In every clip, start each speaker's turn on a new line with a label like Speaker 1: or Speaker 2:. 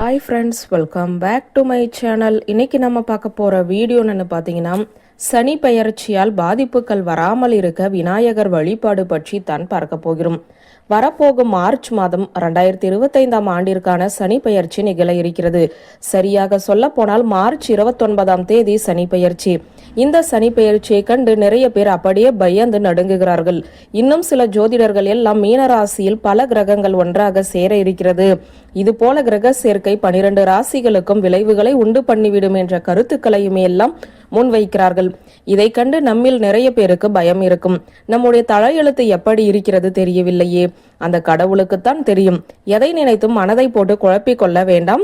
Speaker 1: Hi friends welcome back to my channel இன்னைக்கு நம்ம பார்க்க போகிற வீடியோன்னு பார்த்தீங்கன்னா சனி பெயர்ச்சியால் பாதிப்புகள் வராமல் இருக்க விநாயகர் வழிபாடு பற்றி தான் பார்க்க போகிறோம். வரப்போகும் மார்ச் மாதம் ரெண்டாயிரத்தி இருபத்தைந்தாம் ஆண்டிற்கான சனி பெயர்ச்சி நிகழ இருக்கிறது. சரியாக சொல்ல போனால் மார்ச் இருபத்தொன்பதாம் தேதி சனி பெயர்ச்சி. இந்த சனி பெயர்ச்சியை கண்டு நிறைய பேர் அப்படியே பயந்து நடுங்குகிறார்கள். இன்னும் சில ஜோதிடர்கள் எல்லாம் மீனராசியில் பல கிரகங்கள் ஒன்றாக சேர இருக்கிறது. இது போல கிரக சேர்க்கை பனிரெண்டு ராசிகளுக்கும் விளைவுகளை உண்டு பண்ணிவிடும் என்ற கருத்துக்களையுமே எல்லாம் முன்வைக்கிறார்கள். இதை கண்டு நம்மில் நிறைய பேருக்கு பயம் இருக்கும். நம்முடைய தலையெழுத்து எப்படி இருக்கிறது தெரியவில்லையே. அந்த கடவுளுக்குத்தான் தெரியும். எதை நினைத்தும் மனதை போட்டு குழப்பிக் கொள்ள வேண்டாம்.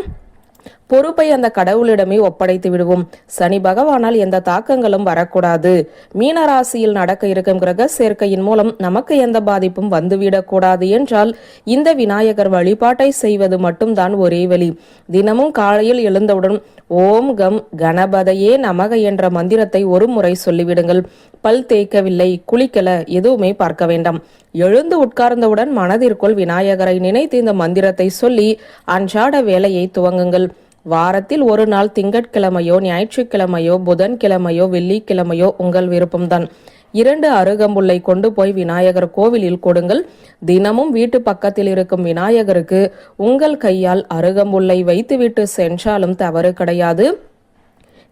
Speaker 1: பொறுப்பை அந்த கடவுளிடமே ஒப்படைத்து விடுவோம். சனி பகவானால் எந்த தாக்கங்களும் வரக்கூடாது. மீனராசியில் நடக்க இருக்கும் கிரக சேர்க்கையின் மூலம் நமக்கு எந்த பாதிப்பும் வந்துவிடக்கூடாது என்றால் இந்த விநாயகர் வழிபாட்டை செய்வது மட்டும்தான் ஒரே வழி. தினமும் காலையில் எழுந்தவுடன் ஓம் கம் கணபதையே நமக என்ற மந்திரத்தை ஒரு முறை சொல்லிவிடுங்கள். பல் தேய்க்கவில்லை குளிக்கல எதுவுமே பார்க்க வேண்டாம். எழுந்து உட்கார்ந்தவுடன் மனதிற்குள் விநாயகரை நினைத்து இந்த மந்திரத்தை சொல்லி அன்றாட வேலையை துவங்குங்கள். வாரத்தில் ஒரு நாள் திங்கட்கிழமையோ ஞாயிற்றுக்கிழமையோ புதன்கிழமையோ வெள்ளிக்கிழமையோ உங்கள் விருப்பம்தான். இரண்டு அருகம்புல்லை கொண்டு போய் விநாயகர் கோவிலில் கொடுங்கள். தினமும் வீட்டு பக்கத்தில் இருக்கும் விநாயகருக்கு உங்கள் கையால் அருகம்புல்லை வைத்துவிட்டு சென்றாலும் தவறு கிடையாது.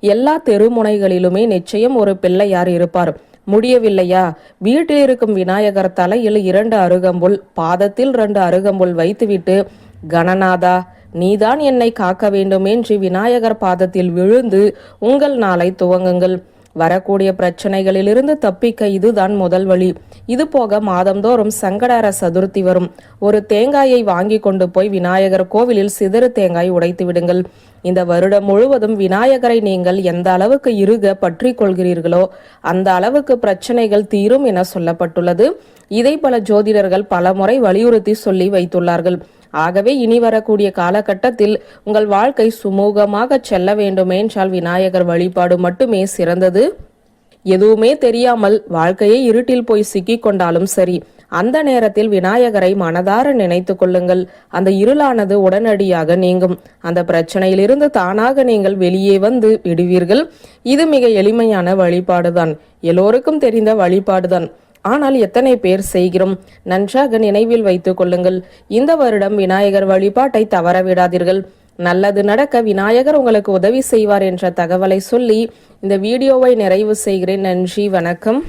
Speaker 1: எல்லா தெருமுனைகளிலுமே நிச்சயம் ஒரு பிள்ளையார் இருப்பார். முடியவில்லையா? வீட்டில் இருக்கும் விநாயகர் தலையில் இரண்டு அருகம்புல் பாதத்தில் ரெண்டு அருகம்புல் வைத்துவிட்டு கணநாதா நீதான் என்னை காக்க வேண்டும் என்று விநாயகர் பாதத்தில் விழுந்து உங்கள் நாளை துவங்குங்கள். வரக்கூடிய பிரச்சனைகளிலிருந்து தப்பிக்க இதுதான் முதல் வழி. இது போக மாதந்தோறும் சங்கடார சதுர்த்தி வரும். ஒரு தேங்காயை வாங்கி கொண்டு போய் விநாயகர் கோவிலில் சிதறு தேங்காய் உடைத்து விடுங்கள். இந்த வருடம் முழுவதும் விநாயகரை நீங்கள் எந்த அளவுக்கு இருக பற்றி கொள்கிறீர்களோ அந்த அளவுக்கு பிரச்சனைகள் தீரும் என சொல்லப்பட்டுள்ளது. இதை பல ஜோதிடர்கள் பலமுறை வலியுறுத்தி சொல்லி வைத்துள்ளார்கள். ஆகவே இனி வரக்கூடிய காலகட்டத்தில் உங்கள் வாழ்க்கை சுமூகமாக செல்ல வேண்டுமென்றால் விநாயகர் வழிபாடு மட்டுமே சிறந்தது. எதுவுமே தெரியாமல் வாழ்க்கையை இருட்டில் போய் சிக்கிக் கொண்டாலும் சரி அந்த நேரத்தில் விநாயகரை மனதார நினைத்து கொள்ளுங்கள். அந்த இருளானது உடனடியாக நீங்கும். அந்த பிரச்சனையிலிருந்து தானாக நீங்கள் வெளியே வந்து விடுவீர்கள். இது மிக எளிமையான வழிபாடுதான். எல்லோருக்கும் தெரிந்த வழிபாடுதான். ஆனால் எத்தனை பேர் செய்கிறோம்? நன்றாக நினைவில் வைத்துக் கொள்ளுங்கள். இந்த வருடம் விநாயகர் வழிபாட்டை தவற விடாதீர்கள் நல்லது நடக்க விநாயகர் உங்களுக்கு உதவி செய்வார் என்ற தகவலை சொல்லி இந்த வீடியோவை நிறைவு செய்கிறேன். நன்றி வணக்கம்.